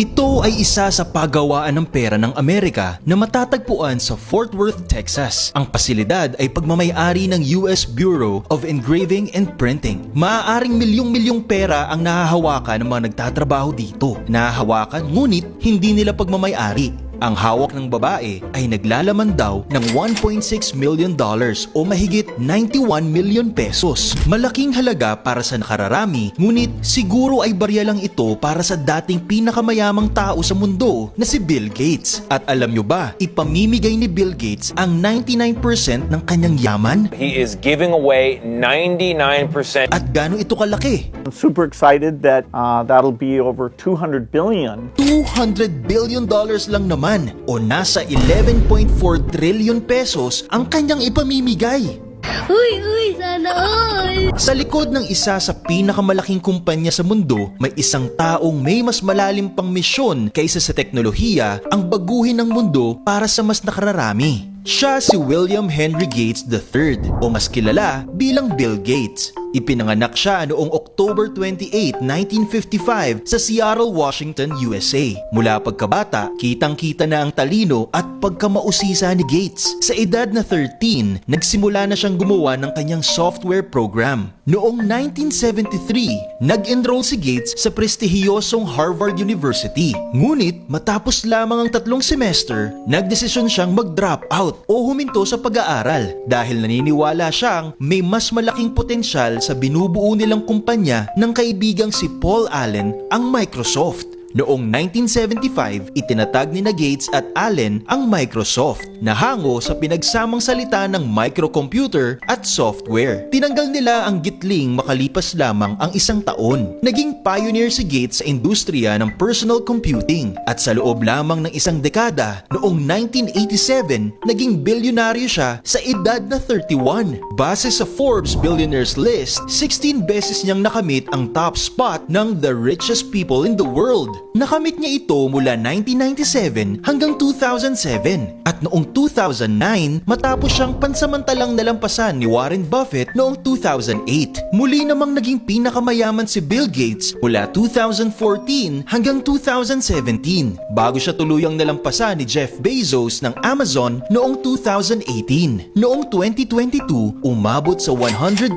Ito ay isa sa pagawaan ng pera ng Amerika na matatagpuan sa Fort Worth, Texas. Ang pasilidad ay pagmamayari ng US Bureau of Engraving and Printing. Maaaring milyong-milyong pera ang nahahawakan ng mga nagtatrabaho dito. Nahahawakan ngunit hindi nila pagmamayari. Ang hawak ng babae ay naglalaman daw ng 1.6 million dollars o mahigit 91 million pesos. Malaking halaga para sa nakararami, ngunit siguro ay barya lang ito para sa dating pinakamayamang tao sa mundo na si Bill Gates. At alam nyo ba, ipamimigay ni Bill Gates ang 99% ng kanyang yaman? He is giving away 99% At gaano ito kalaki? I'm super excited that uh, that'll be over 200 billion 200 billion dollars lang naman o nasa 11.4 trillion pesos ang kanyang ipamimigay. Uy, uy, sana all! Sa likod ng isa sa pinakamalaking kumpanya sa mundo, may isang taong may mas malalim pang misyon kaysa sa teknolohiya ang baguhin ng mundo para sa mas nakararami. Siya si William Henry Gates III o mas kilala bilang Bill Gates. Ipinanganak siya noong October 28, 1955 sa Seattle, Washington, USA. Mula pagkabata, kitang-kita na ang talino at pagkamausisa ni Gates. Sa edad na 13, nagsimula na siyang gumawa ng kanyang software program. Noong 1973, nag-enroll si Gates sa prestihiyosong Harvard University. Ngunit matapos lamang ang tatlong semester, nagdesisyon siyang mag-drop out o huminto sa pag-aaral dahil naniniwala siyang may mas malaking potensyal sa binubuo nilang kumpanya ng kaibigang si Paul Allen ang Microsoft. Noong 1975, itinatag ni na Gates at Allen ang Microsoft na hango sa pinagsamang salita ng microcomputer at software. Tinanggal nila ang gitling makalipas lamang ang isang taon. Naging pioneer si Gates sa industriya ng personal computing at sa loob lamang ng isang dekada, noong 1987, naging bilyonaryo siya sa edad na 31. Base sa Forbes Billionaires List, 16 beses niyang nakamit ang top spot ng the richest people in the world. Nakamit niya ito mula 1997 hanggang 2007 at noong 2009 matapos siyang pansamantalang nalampasan ni Warren Buffett noong 2008. Muli namang naging pinakamayaman si Bill Gates mula 2014 hanggang 2017 bago siya tuluyang nalampasan ni Jeff Bezos ng Amazon noong 2018. Noong 2022, umabot sa 129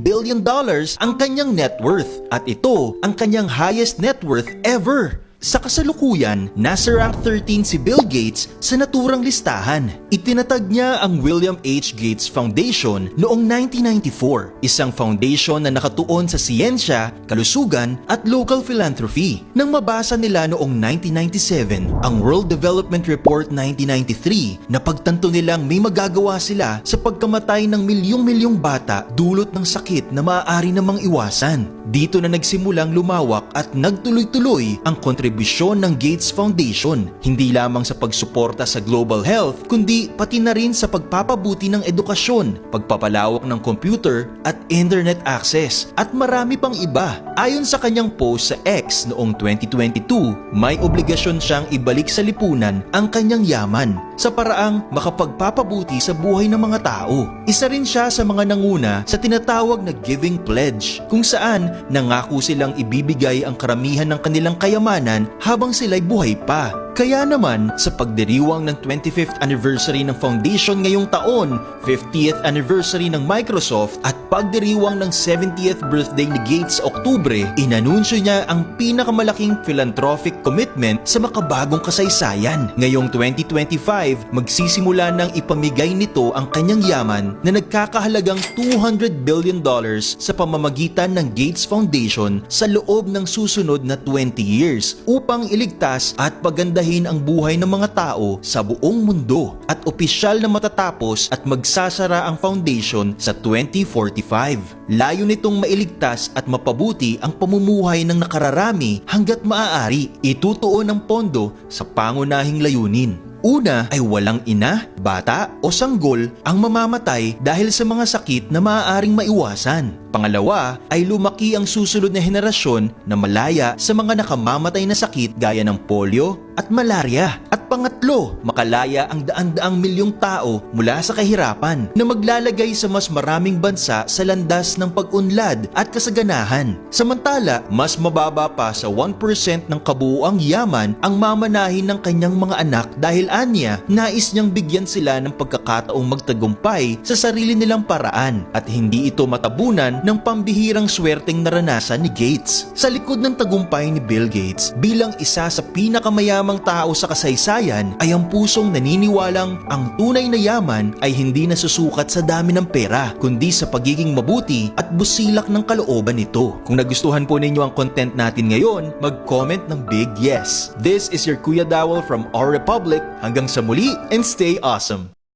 billion dollars ang kanyang net worth at ito ang kanyang highest net worth ever. over Sa kasalukuyan, nasa rank 13 si Bill Gates sa naturang listahan. Itinatag niya ang William H. Gates Foundation noong 1994, isang foundation na nakatuon sa siyensya, kalusugan at local philanthropy. Nang mabasa nila noong 1997 ang World Development Report 1993, napagtanto nilang may magagawa sila sa pagkamatay ng milyong-milyong bata dulot ng sakit na maaari namang iwasan. Dito na nagsimulang lumawak at nagtuloy-tuloy ang kontribusyon ng Gates Foundation, hindi lamang sa pagsuporta sa global health, kundi pati na rin sa pagpapabuti ng edukasyon, pagpapalawak ng computer at internet access, at marami pang iba. Ayon sa kanyang post sa X noong 2022, may obligasyon siyang ibalik sa lipunan ang kanyang yaman sa paraang makapagpapabuti sa buhay ng mga tao. Isa rin siya sa mga nanguna sa tinatawag na Giving Pledge, kung saan nangako silang ibibigay ang karamihan ng kanilang kayamanan habang sila'y buhay pa. Kaya naman, sa pagdiriwang ng 25th anniversary ng foundation ngayong taon, 50th anniversary ng Microsoft at pagdiriwang ng 70th birthday ni Gates Oktubre, inanunsyo niya ang pinakamalaking philanthropic commitment sa makabagong kasaysayan. Ngayong 2025, magsisimula ng ipamigay nito ang kanyang yaman na nagkakahalagang 200 billion dollars sa pamamagitan ng Gates Foundation sa loob ng susunod na 20 years upang iligtas at pagandahin ang buhay ng mga tao sa buong mundo at opisyal na matatapos at magsasara ang foundation sa 2045. Layo nitong mailigtas at mapabuti ang pamumuhay ng nakararami hanggat maaari itutuon ang pondo sa pangunahing layunin. Una ay walang ina, bata o sanggol ang mamamatay dahil sa mga sakit na maaaring maiwasan. Pangalawa ay lumaki ang susunod na henerasyon na malaya sa mga nakamamatay na sakit gaya ng polio at malaria. At pangatlo, makalaya ang daan-daang milyong tao mula sa kahirapan na maglalagay sa mas maraming bansa sa landas ng pag-unlad at kasaganahan. Samantala, mas mababa pa sa 1% ng kabuuang yaman ang mamanahin ng kanyang mga anak dahil anya, nais niyang bigyan sila ng pagkakataong magtagumpay sa sarili nilang paraan at hindi ito matabunan ng pambihirang swerteng naranasan ni Gates. Sa likod ng tagumpay ni Bill Gates bilang isa sa pinakamayamang tao sa kasaysayan ay ang pusong naniniwalang ang tunay na yaman ay hindi nasusukat sa dami ng pera kundi sa pagiging mabuti at busilak ng kalooban nito. Kung nagustuhan po ninyo ang content natin ngayon, mag-comment ng big yes. This is your Kuya Dawel from Our Republic. Hanggang sa muli and stay awesome!